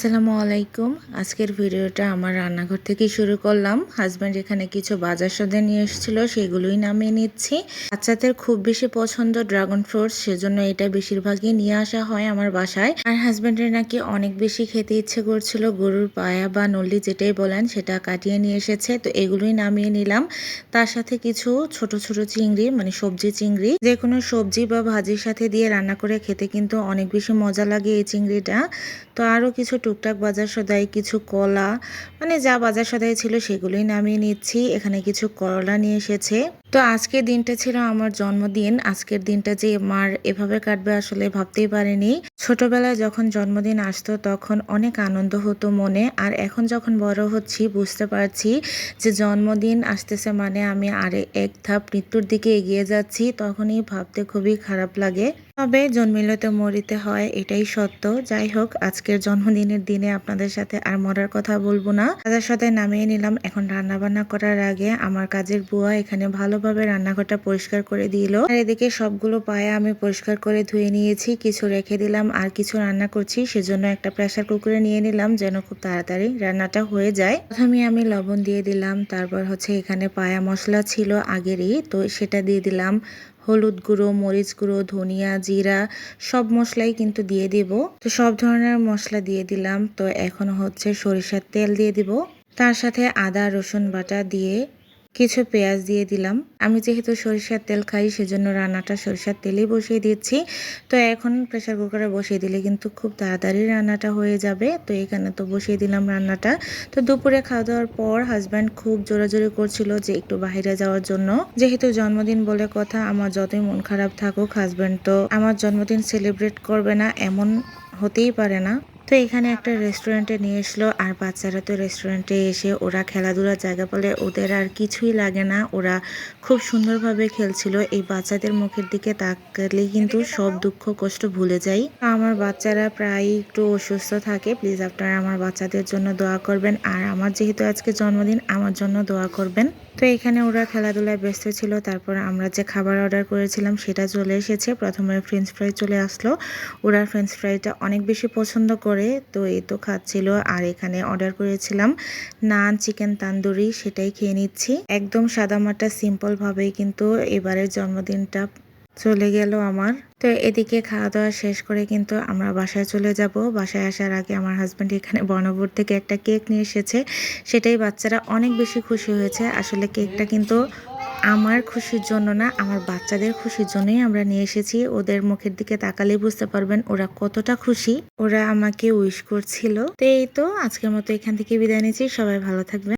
আসসালামু আলাইকুম। আজকের ভিডিওটা আমার রান্নাঘর থেকে শুরু করলাম। হাজব্যান্ড এখানে কিছু বাজার সদে নিয়ে এসেছিল, সেগুলোই নামিয়ে নিচ্ছি। বাচ্চাদের খুব বেশি পছন্দ ড্রাগন ফ্রুটস সেজন্য এটা বেশিরভাগই নিয়ে আসা হয় আমার বাসায়। আর হাজব্যান্ডের নাকি অনেক বেশি খেতে ইচ্ছে করছিল, গরুর পায়া বা নল্লি যেটাই বলেন, সেটা কাটিয়ে নিয়ে এসেছে। তো এগুলোই নামিয়ে নিলাম। তার সাথে কিছু ছোট ছোট চিংড়ি মানে সবজি চিংড়ি। যে কোনো সবজি বা ভাজির সাথে দিয়ে রান্না করে খেতে কিন্তু অনেক বেশি মজা লাগে এই চিংড়িটা। তো আরও কিছু টুকটাক বাজার সদাই কিছু কলা মানে যা বাজার সদাই ছিল সেগুলোই নামিয়ে নিচ্ছি। এখানে কিছু করলা নিয়ে এসেছে। তো আজকের দিনটা ছিল আমার জন্মদিন। আজকের দিনটা যে মার এভাবে কাটবে আসলে ভাবতেই পারিনি। ছোটবেলায় যখন জন্মদিন আসতো তখন অনেক আনন্দ হতো মনে, আর এখন যখন বড় হচ্ছি বুঝতে পারছি যে জন্মদিন আসতেছে মানে আমি আরে এক ধাপ মৃত্যুর দিকে এগিয়ে যাচ্ছি, তখনই ভাবতে খুবই খারাপ লাগে। তবে জন্মিলে তো মরিতে হয়, এটাই সত্য। যাই হোক, আজকের জন্মদিনের দিনে আপনাদের সাথে আর মরার কথা বলব না। তাদের সাথে নামিয়ে নিলাম। এখন রান্না বান্না করার আগে আমার কাজের বুয়া এখানে ভালোভাবে রান্নাঘরটা পরিষ্কার করে দিল। আর এদিকে সবগুলো পায়ে আমি পরিষ্কার করে ধুয়ে নিয়েছি, কিছু রেখে দিলাম, আর কিছু রান্না করছি, সেজন্য একটা প্রেসার কুকারে নিয়ে নিলাম যেন খুব তাড়াতাড়ি রান্নাটা হয়ে যায়। প্রথমে আমি লবণ দিয়ে দিলাম, তারপর হচ্ছে এখানে পায়া মশলা ছিল আগেরই, তো সেটা দিয়ে দিলাম হলুদ গুঁড়ো, মরিচ গুঁড়ো, ধনিয়া, জিরা, সব মশলাই কিন্তু দিয়ে দিব। তো সব ধরনের মশলা দিয়ে দিলাম, তো এখন হচ্ছে সরিষার তেল দিয়ে দিব। তার সাথে আদা, রসুন বাটা দিয়ে কিছু পেঁয়াজ দিয়ে দিলাম। আমি যেহেতু সরিষার তেল খাই, সেজন্য রান্নাটা সরিষার তেলেই বসিয়ে দিচ্ছি। তো এখন প্রেসার কুকারে বসিয়ে দিলে কিন্তু খুব তাড়াতাড়ি রান্নাটা হয়ে যাবে। তো এখানে তো বসিয়ে দিলাম রান্নাটা। তো দুপুরে খাওয়া দাওয়ার পর হাজব্যান্ড খুব জোরাজোরি করছিল যে একটু বাইরে যাওয়ার জন্য। যেহেতু জন্মদিন বলে কথা, আমার যতই মন খারাপ থাকুক হাজব্যান্ড তো আমার জন্মদিন সেলিব্রেট করবে না, এমন হতেই পারে না। তো এখানে একটা রেস্টুরেন্টে নিয়ে এসলো। আর বাচ্চারা তো রেস্টুরেন্টে এসে ওরা খেলাধুলার জায়গা বলে ওদের আর কিছুই লাগে না। ওরা খুব সুন্দরভাবে খেলছিল। এই বাচ্চাদের মুখের দিকে তাকালেই কিন্তু সব দুঃখ, কষ্ট ভুলে যাই। আমার বাচ্চারা প্রায় একটু অসুস্থ থাকে। প্লিজ আপনারা আমার বাচ্চাদের জন্য দোয়া করবেন। আর আমার যেহেতু আজকে জন্মদিন, আমার জন্য দোয়া করবেন। তো এখানে ওরা খেলাধুলায় ব্যস্ত ছিল। তারপর আমরা যে খাবার অর্ডার করেছিলাম, সেটা চলে এসেছে। প্রথমে ফ্রেঞ্চ ফ্রাই চলে আসলো। ওরা ফ্রেঞ্চ ফ্রাইটা অনেক বেশি পছন্দ করে। তো এই তো খাচ্ছিল। আর এখানে অর্ডার করেছিলাম নান চিকেন তান্দুরি সেটাই খেয়ে নিচ্ছি। একদম সাদামাটা সিম্পলভাবেই কিন্তু এবারের জন্মদিনটা চলে গেল আমার। তো এদিকে খাওয়া দাওয়া শেষ করে কিন্তু আমরা বাসায় চলে যাব। বাসায় আসার আগে আমার হাজব্যান্ড এখানে বর্ণপুর থেকে একটা কেক নিয়ে এসেছে। সেটাই বাচ্চারা অনেক বেশি খুশি হয়েছে। আসলে কেকটা কিন্তু আমার খুশির জন্য না, আমার বাচ্চাদের খুশির জন্যই আমরা নিয়ে এসেছি। ওদের মুখের দিকে তাকালেই বুঝতে পারবেন ওরা কতটা খুশি। ওরা আমাকে উইশ করছিল। তো এই তো, আজকের মতো এখান থেকে বিদায় নিয়েছি সবাই ভালো থাকবেন।